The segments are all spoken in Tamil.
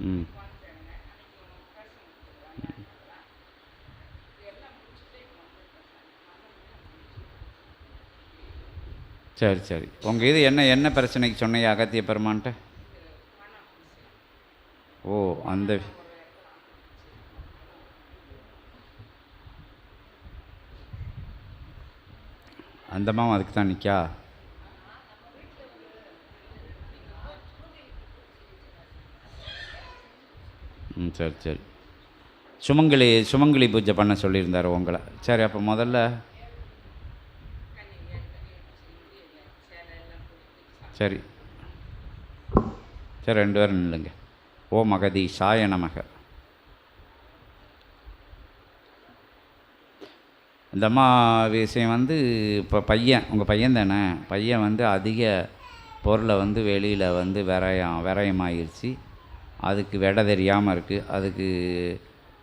ம். சரி சரி. உங்கள் இது என்ன என்ன பிரச்சனைக்கு சொன்னீங்க அகத்திய பெருமான்ட்ட? ஓ அந்த அந்தமாவும் அதுக்கு தான் நிற்கா ம் சரி சரி. சுமங்கலி சுமங்கலி பூஜை பண்ண சொல்லியிருந்தார் உங்களை. சரி அப்போ முதல்ல சரி. சரி ரெண்டு பேரும் நில்லுங்க. ஓ மகதி சாய நமக. இந்த அம்மா விஷயம் வந்து இப்போ பையன் உங்கள் பையன் தானே? பையன் வந்து அதிக பொருளை வந்து வெளியில் வந்து விரயம் விரயமாயிருச்சு. அதுக்கு விட தெரியாமல் இருக்குது அதுக்கு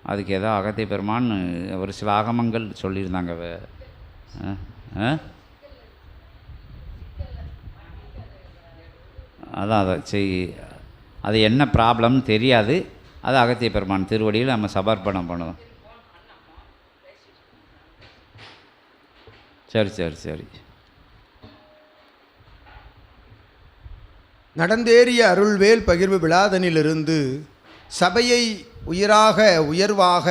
அதுக்கு ஏதோ அகத்தை பெருமான்னு ஒரு சில ஆகமங்கள் சொல்லியிருந்தாங்க வே- ஆ? அதான் அதான் சரி. அது என்ன ப்ராப்ளம்னு தெரியாது. அது அகத்திய பெருமான் திருவடியில் நம்ம சமர்ப்பணம் பண்ணுவோம் சரி சரி சரி. நடந்தேறிய அருள்வேல் பகிர்வு விழாதனிலிருந்து சபையை உயிராக உயர்வாக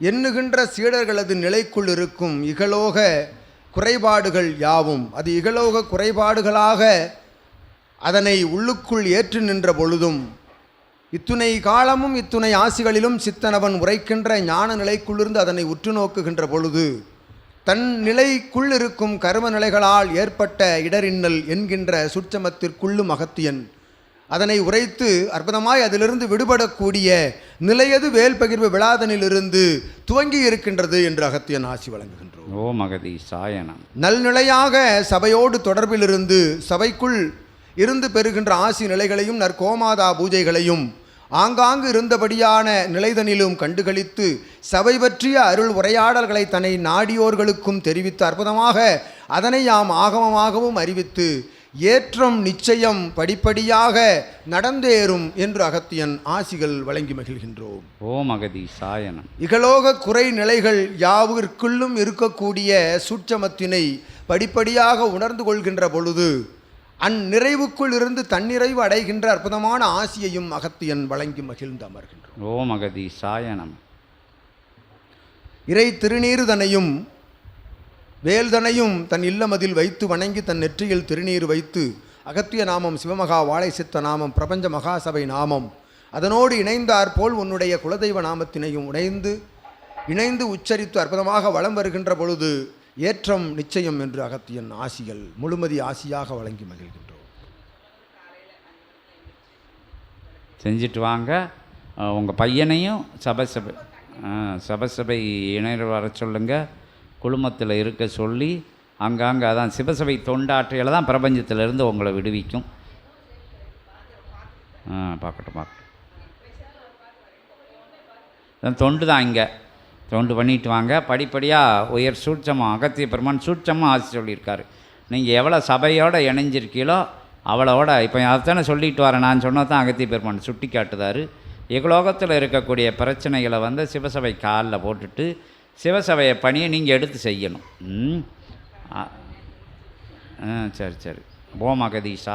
எண்ணுகின்ற சீடர்களது நிலைக்குள் இருக்கும் இகலோக குறைபாடுகள் யாவும் அது இகலோக குறைபாடுகளாக அதனை உள்ளுக்குள் ஏற்று நின்ற பொழுதும் இத்துணை காலமும் இத்துணை ஆசிகளிலும் சித்தனவன் உரைக்கின்ற ஞான நிலைக்குள்ளிருந்து அதனை உற்று நோக்குகின்ற பொழுது தன் நிலைக்குள் இருக்கும் கரும நிலைகளால் ஏற்பட்ட இடரின்னல் என்கின்ற சுற்றமத்திற்குள்ளும் அகத்தியன். அதனை உரைத்து அற்புதமாய் அதிலிருந்து விடுபடக்கூடிய நிலையது வேல் பகிர்வு விழாதனிலிருந்து துவங்கி இருக்கின்றது என்று அகத்தியன் ஆசி வழங்குகின்றோம். ஓ மகதி சாயனம் நல்நிலையாக சபையோடு தொடர்பிலிருந்து சபைக்குள் இருந்து பெறுகின்ற ஆசி நிலைகளையும் நற்கோமாதா பூஜைகளையும் ஆங்காங்கு இருந்தபடியான நிலைதனிலும் கண்டுகளித்து சபை பற்றிய அருள் உரையாடல்களை தன்னை நாடியோர்களுக்கும் தெரிவித்து அற்புதமாக அதனை யாம் ஆகமமாகவும் அறிவித்து ஏற்றம் நிச்சயம் படிப்படியாக நடந்தேறும் என்று அகத்தியன் ஆசிகள் வழங்கி மகிழ்கின்றோம். ஓ மகதி சாயனம் இகலோக குறை நிலைகள் யாவிற்குள்ளும் இருக்கக்கூடிய சூட்சமத்தினை படிப்படியாக உணர்ந்து கொள்கின்ற பொழுது அந்நிறைவுக்குள் இருந்து தன்னிறைவு அடைகின்ற அற்புதமான ஆசியையும் அகத்தியன் வழங்கி மகிழ்ந்து அமர்கின்றோம் ஓ மகதி சாயனம் இறை திருநீறுதனையும் வேல்தனையும் தன் இல்லமதில் வைத்து வணங்கி தன் நெற்றியில் திருநீர் வைத்து அகத்திய நாமம் சிவமகா வாழை சித்த நாமம் பிரபஞ்ச மகாசபை நாமம் அதனோடு இணைந்தாற் போல் உன்னுடைய குலதெய்வ நாமத்தினையும் இணைந்து இணைந்து உச்சரித்து அற்புதமாக வலம் வருகின்ற பொழுது ஏற்றம் நிச்சயம் என்று அகத்தியன் ஆசிகள் முழுமதி ஆசியாக வழங்கி மகிழ்கின்றோம். செஞ்சுட்டு வாங்க. உங்கள் பையனையும் சபை சபை இணைய வர சொல்லுங்கள் குழுமத்தில் இருக்க சொல்லி அங்கங்கே அதான் சிவசபை தொண்டாற்றையில் தான் பிரபஞ்சத்திலிருந்து உங்களை விடுவிக்கும். ஆ பார்க்கட்டும் பார்க்கட்டும். தொண்டு தான் இங்கே. தொண்டு பண்ணிட்டு வாங்க. படிப்படியாக உயர் சூட்சமாக அகத்திய பெருமான் சூட்சமாக ஆசி சொல்லியிருக்காரு. நீங்கள் எவ்வளோ சபையோடு இணைஞ்சிருக்கீங்களோ அவ்வளோட இப்போ அதைத்தானே சொல்லிட்டு வரேன். நான் சொன்னது தான் அகத்திய பெருமான் சுட்டி காட்டுதாரு. எகுலோகத்தில் இருக்கக்கூடிய பிரச்சனைகளை வந்து சிவசபை காலில் போட்டுட்டு சிவசபையை பணியை நீங்கள் எடுத்து செய்யணும். ம்? ஆ, சரி சரி. ஓம் அகதீஷா